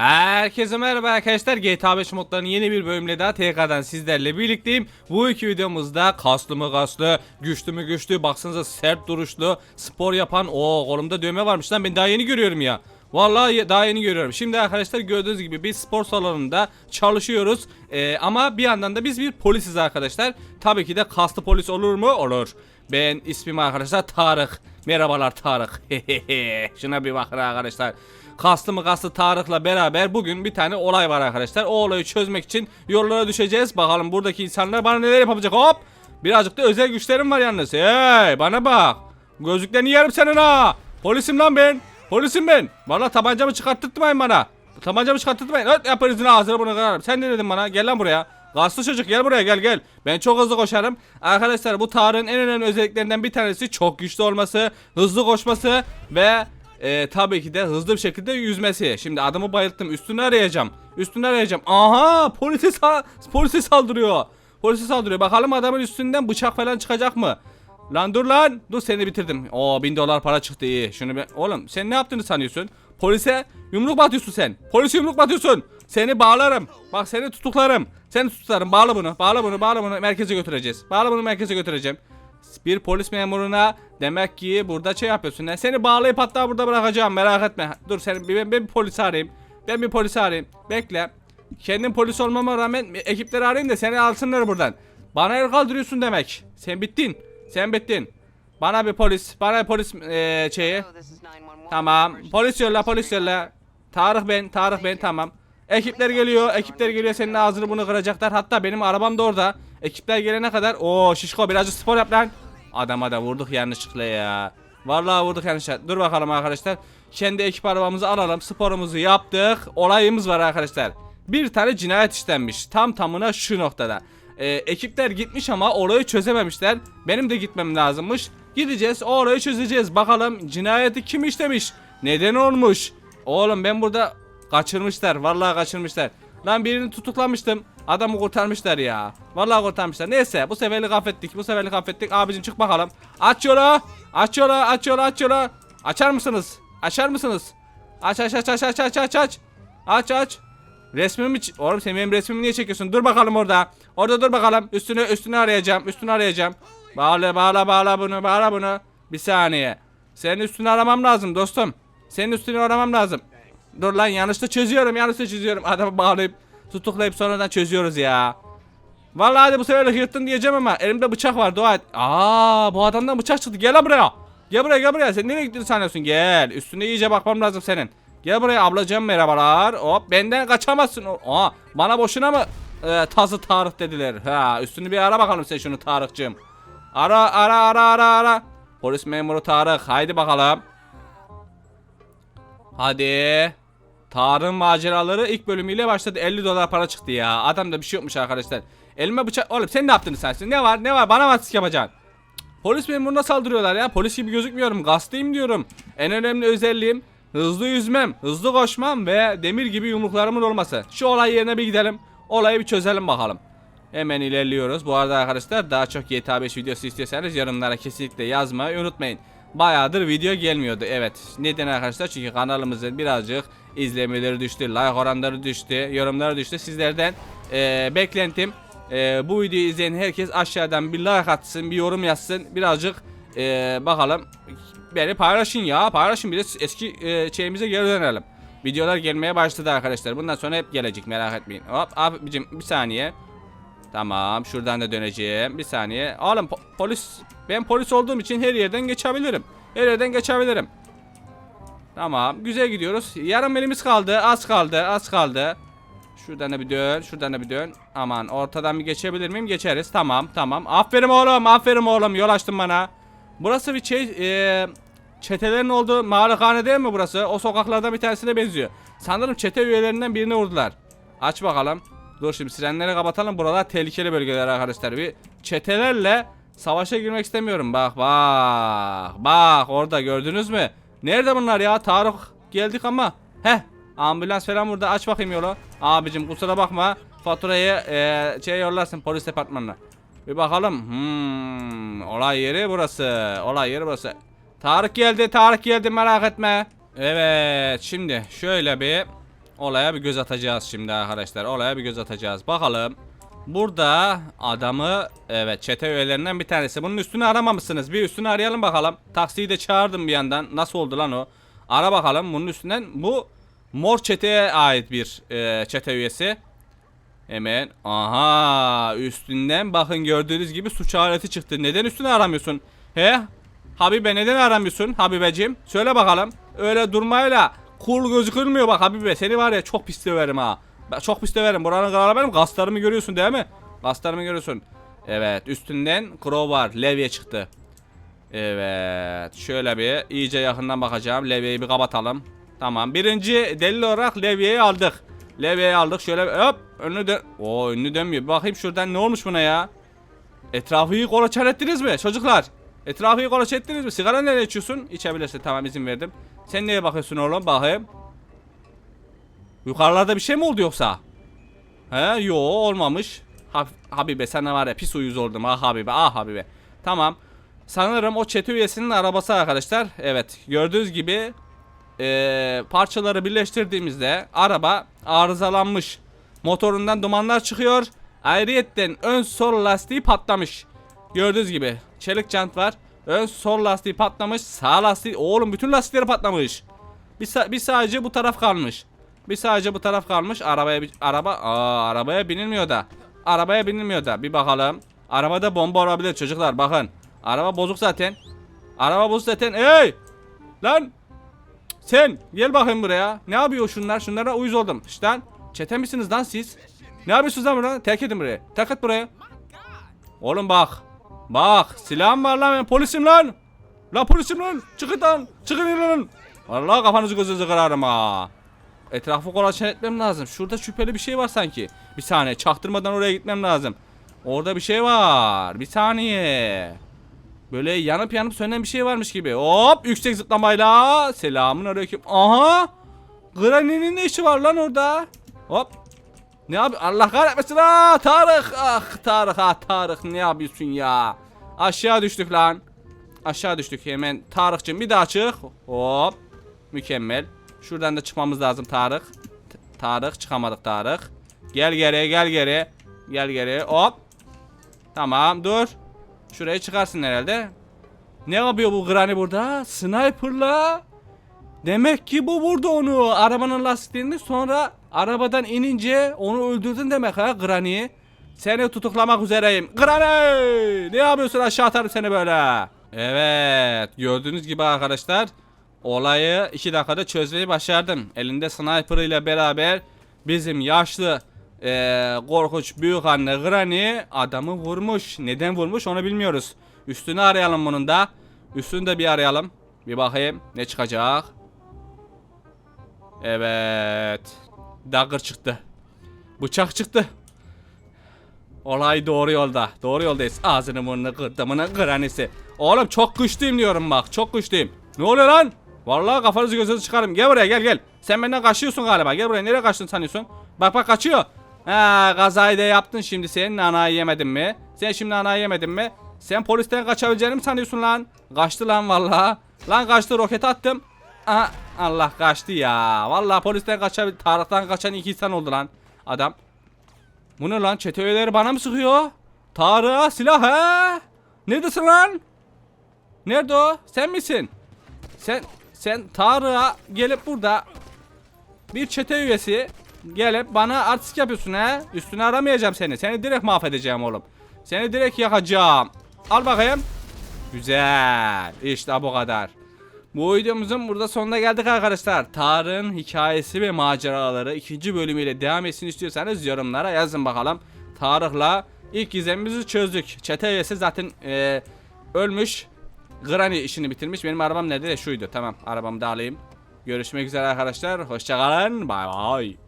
Herkese merhaba arkadaşlar GTA 5 modlarının yeni bir bölümle daha tekrardan sizlerle birlikteyim. Bu iki videomuzda kaslı mı kaslı, güçlü mü güçlü, baksanıza sert duruşlu, spor yapan, o kolumda dövme varmış lan ben daha yeni görüyorum ya. Vallahi daha yeni görüyorum. Şimdi arkadaşlar gördüğünüz gibi biz spor salonunda çalışıyoruz. Ee, ama bir yandan da biz bir polisiz arkadaşlar. Tabii ki de kaslı polis olur mu? Olur. Ben ismim arkadaşlar Tarık. Merhabalar Tarık. Şuna bir bakın arkadaşlar. Kaslı mı kaslı Tarık'la beraber bugün bir tane olay var arkadaşlar. O olayı çözmek için yollara düşeceğiz. Bakalım buradaki insanlar bana neler yapacak. Hop! Birazcık da özel güçlerim var yalnız. Hey bana bak. Gözlüklerini yerim senin ha. Polisim lan ben. Polisim ben. Valla tabancamı çıkarttırtmayın bana. Tabancamı çıkarttırtmayın. Öt yaparızın ağzını bunu kırarım. Sen ne dedin bana? Gel lan buraya. Kaslı çocuk gel buraya gel gel. Ben çok hızlı koşarım. Arkadaşlar bu Tarık'ın en önemli özelliklerinden bir tanesi çok güçlü olması, hızlı koşması ve e, tabii ki de hızlı bir şekilde yüzmesi. Şimdi adamı bayılttım. Üstünü arayacağım. Üstünü arayacağım. Aha polise, sa- polise saldırıyor. Polise saldırıyor. Bakalım adamın üstünden bıçak falan çıkacak mı? Lan dur lan. Dur seni bitirdim. Oo bin dolar para çıktı iyi. Şunu bir... Oğlum sen ne yaptığını sanıyorsun? Polise yumruk mu atıyorsun sen? Polise yumruk mu atıyorsun? Seni bağlarım. Bak seni tutuklarım. Seni tutuklarım. Bağla bunu. Bağla bunu. Bağla bunu. Merkeze götüreceğiz. Bağla bunu merkeze götüreceğim. Bir polis memuruna demek ki burada şey yapıyorsun. Ne? Seni bağlayıp hatta burada bırakacağım. Merak etme. Dur bir, ben, ben bir polis arayayım. Ben bir polis arayayım. Bekle. Kendim polis olmama rağmen ekipleri arayayım da seni alsınlar buradan. Bana el kaldırıyorsun demek. Sen bittin. Sen bittin. Bana bir polis. Bana bir polis eee şeyi. Tamam. Polis yolla polis yolla. Tarık ben. Tarık ben tamam. Ekipler geliyor. Ekipler geliyor. Senin ağzını bunu kıracaklar. Hatta benim arabam da orada. Ekipler gelene kadar. o şişko birazcık spor yap lan. Adama da vurduk yanlışlıkla ya. Vallahi vurduk yanlışlıkla. Dur bakalım arkadaşlar. Kendi ekip arabamızı alalım. Sporumuzu yaptık. Olayımız var arkadaşlar. Bir tane cinayet işlenmiş. Tam tamına şu noktada. Ee, ekipler gitmiş ama olayı çözememişler. Benim de gitmem lazımmış. Gideceğiz o olayı çözeceğiz. Bakalım cinayeti kim işlemiş? Neden olmuş? Oğlum ben burada kaçırmışlar. Vallahi kaçırmışlar. Lan birini tutuklamıştım. Adamı kurtarmışlar ya. Vallahi kurtarmışlar. Neyse bu seferlik affettik. Bu seferlik affettik. Abicim çık bakalım. Aç yolu. Aç yolu. Aç yolu. Aç yolu. Açar mısınız? Açar mısınız? Aç aç aç aç aç aç aç aç. Aç aç. Resmimi Oğlum sen benim resmimi niye çekiyorsun? Dur bakalım orada. Orada dur bakalım. Üstünü üstünü arayacağım. Üstünü arayacağım. Bağla bağla bağla bunu bağla bunu. Bir saniye. Senin üstünü aramam lazım dostum. Senin üstünü aramam lazım. Dur lan yanlışta çözüyorum yanlışta çözüyorum. Adamı bağlayıp tutuklayıp sonradan çözüyoruz ya. Vallahi hadi bu sefer yırttın diyeceğim ama elimde bıçak var dua et. Aa bu adamdan bıçak çıktı gel buraya. Gel buraya gel buraya sen nereye gittin sanıyorsun gel. Üstüne iyice bakmam lazım senin. Gel buraya ablacığım merhabalar. Hop benden kaçamazsın. Aa bana boşuna mı e, tazı Tarık dediler. Ha üstünü bir ara bakalım sen şunu Tarık'cığım. Ara ara ara ara ara. Polis memuru Tarık haydi bakalım. Hadi. Tarık'ın maceraları ilk bölümüyle başladı. 50 dolar para çıktı ya. Adamda bir şey yokmuş arkadaşlar. Elime bıçak... Oğlum sen ne yaptın sen? Ne var? Ne var? Bana mı artistik yapacaksın? Polis memuruna saldırıyorlar ya. Polis gibi gözükmüyorum. Gazeteyim diyorum. En önemli özelliğim hızlı yüzmem, hızlı koşmam ve demir gibi yumruklarımın olması. Şu olay yerine bir gidelim. Olayı bir çözelim bakalım. Hemen ilerliyoruz. Bu arada arkadaşlar daha çok GTA 5 videosu istiyorsanız yorumlara kesinlikle yazmayı unutmayın. Bayağıdır video gelmiyordu. Evet. Neden arkadaşlar? Çünkü kanalımızın birazcık izlemeleri düştü, like oranları düştü, yorumları düştü. Sizlerden eee, beklentim eee, bu videoyu izleyen herkes aşağıdan bir like atsın, bir yorum yazsın. Birazcık eee, bakalım beni paylaşın ya. Paylaşın bir de eski eee, şeyimize geri dönelim. Videolar gelmeye başladı arkadaşlar. Bundan sonra hep gelecek merak etmeyin. Hop abicim bir saniye. Tamam şuradan da döneceğim. Bir saniye. Oğlum po- polis ben polis olduğum için her yerden geçebilirim. Her yerden geçebilirim. Tamam güzel gidiyoruz. Yarım elimiz kaldı. Az kaldı. Az kaldı. Şuradan da bir dön. Şuradan da bir dön. Aman ortadan bir geçebilir miyim? Geçeriz. Tamam tamam. Aferin oğlum. Aferin oğlum. Yol açtın bana. Burası bir şey e, çetelerin olduğu mağarahane değil mi burası? O sokaklardan bir tanesine benziyor. Sanırım çete üyelerinden birini vurdular. Aç bakalım. Dur şimdi sirenleri kapatalım. Buralar tehlikeli bölgeler arkadaşlar. Bir çetelerle savaşa girmek istemiyorum. Bak bak. Bak orada gördünüz mü? Nerede bunlar ya? Tarık geldik ama. Heh. Ambulans falan burada. Aç bakayım yolu. Abicim kusura bakma. Faturayı e, şey yollarsın polis departmanına. Bir bakalım. Hmm, olay yeri burası. Olay yeri burası. Tarık geldi. Tarık geldi merak etme. Evet. Şimdi şöyle bir Olaya bir göz atacağız şimdi arkadaşlar. Olaya bir göz atacağız. Bakalım. Burada adamı evet çete üyelerinden bir tanesi. Bunun üstünü aramamışsınız. Bir üstünü arayalım bakalım. Taksiyi de çağırdım bir yandan. Nasıl oldu lan o? Ara bakalım bunun üstünden. Bu mor çeteye ait bir e, çete üyesi. Hemen aha üstünden bakın gördüğünüz gibi suç aleti çıktı. Neden üstünü aramıyorsun? He? Habibe neden aramıyorsun Habibeciğim? Söyle bakalım. Öyle durmayla cool gözükülmüyor bak Habibe. Seni var ya çok pis döverim ha. Ben çok pis döverim. Buranın kralı benim. Kaslarımı görüyorsun değil mi? Kaslarımı görüyorsun. Evet üstünden crowbar levye çıktı. Evet şöyle bir iyice yakından bakacağım. Levyeyi bir kapatalım. Tamam birinci delil olarak levyeyi aldık. Levyeyi aldık şöyle hop önünü dön. Oo önünü dönmüyor. Bakayım şuradan ne olmuş buna ya. Etrafı iyi kolaçan ettiniz mi çocuklar? Etrafı kolaçan ettiniz mi? Sigara nereye içiyorsun? İçebilirsin tamam izin verdim. Sen neye bakıyorsun oğlum bakayım. Yukarılarda bir şey mi oldu yoksa? He yo olmamış. Ha, Habibe sana var ya pis uyuz oldum ah Habibe ah Habibe. Tamam. Sanırım o çete üyesinin arabası arkadaşlar. Evet gördüğünüz gibi eee, parçaları birleştirdiğimizde araba arızalanmış. Motorundan dumanlar çıkıyor. Ayrıyetten ön sol lastiği patlamış. Gördüğünüz gibi çelik jant var. Ön sol lastiği patlamış. Sağ lastiği oğlum bütün lastikleri patlamış. Bir, bir sadece bu taraf kalmış. Bir sadece bu taraf kalmış. Arabaya araba aa arabaya binilmiyor da. Arabaya binilmiyor da. Bir bakalım. Arabada bomba olabilir çocuklar bakın. Araba bozuk zaten. Araba bozuk zaten. Hey! Lan! Sen gel bakayım buraya. Ne yapıyor şunlar? Şunlara uyuz oldum. İşte. Çete misiniz lan siz? Ne yapıyorsunuz lan burada? Terk edin burayı. Terk et burayı. Oğlum bak. Bak silahım var lan ben polisim lan. Lan polisim lan. Çıkın lan. Çıkın lan. Vallahi kafanızı gözünüzü kırarım ha. Etrafı kolaçan etmem lazım. Şurada şüpheli bir şey var sanki. Bir saniye çaktırmadan oraya gitmem lazım. Orada bir şey var. Bir saniye. Böyle yanıp yanıp sönen bir şey varmış gibi. Hop yüksek zıplamayla. Selamun aleyküm. Aha. Granny'nin ne işi var lan orada? Hop. Ne yap? Allah kahretmesin ha Tarık. Ah Tarık ha Tarık ne yapıyorsun ya? Aşağı düştük lan. Aşağı düştük hemen. Tarık'cığım bir daha çık. Hop. Mükemmel. Şuradan da çıkmamız lazım Tarık. T- Tarık çıkamadık Tarık. Gel geri gel geri. Gel geri hop. Tamam dur. Şuraya çıkarsın herhalde. Ne yapıyor bu Granny burada? Sniper'la. Demek ki bu vurdu onu. Arabanın lastiklerini sonra arabadan inince onu öldürdün demek ha Granny. Seni tutuklamak üzereyim. Granny! Ne yapıyorsun aşağı atarım seni böyle. Evet gördüğünüz gibi arkadaşlar olayı 2 dakikada çözmeyi başardım. Elinde sniper ile beraber bizim yaşlı eee korkunç büyük anne Granny adamı vurmuş. Neden vurmuş onu bilmiyoruz. Üstünü arayalım bunun da. Üstünü de bir arayalım. Bir bakayım ne çıkacak. Evet. Dagger çıktı. Bıçak çıktı. Olay doğru yolda. Doğru yoldayız. Ağzını burnunu kırdımını kıranisi. Oğlum çok güçlüyüm diyorum bak. Çok güçlüyüm. Ne oluyor lan? Vallahi kafanızı gözünüzü çıkarım. Gel buraya gel gel. Sen benden kaçıyorsun galiba. Gel buraya. Nereye kaçtın sanıyorsun? Bak bak kaçıyor. Ha kazayı da yaptın şimdi sen. Nanayı yemedin mi? Sen şimdi nanayı yemedin mi? Sen polisten kaçabileceğini mi sanıyorsun lan? Kaçtı lan vallahi. Lan kaçtı roket attım. Aha, Allah kaçtı ya. Vallahi polisten kaçabil Tarık'tan kaçan iki insan oldu lan. Adam. Bu ne lan? Çete üyeleri bana mı sıkıyor? Tarık'a silah he? Neredesin lan? Nerede o? Sen misin? Sen sen Tarık'a gelip burada bir çete üyesi gelip bana artistik yapıyorsun he? Üstüne aramayacağım seni. Seni direkt mahvedeceğim oğlum. Seni direkt yakacağım. Al bakayım. Güzel. İşte bu kadar. Bu videomuzun burada sonuna geldik arkadaşlar. Tarık'ın hikayesi ve maceraları ikinci bölümüyle devam etsin istiyorsanız yorumlara yazın bakalım. Tarık'la ilk gizemimizi çözdük. Çete üyesi zaten e, ölmüş. Granny işini bitirmiş. Benim arabam nerede? Şuydu. Tamam arabamı da alayım. Görüşmek üzere arkadaşlar. Hoşçakalın. Bay bay.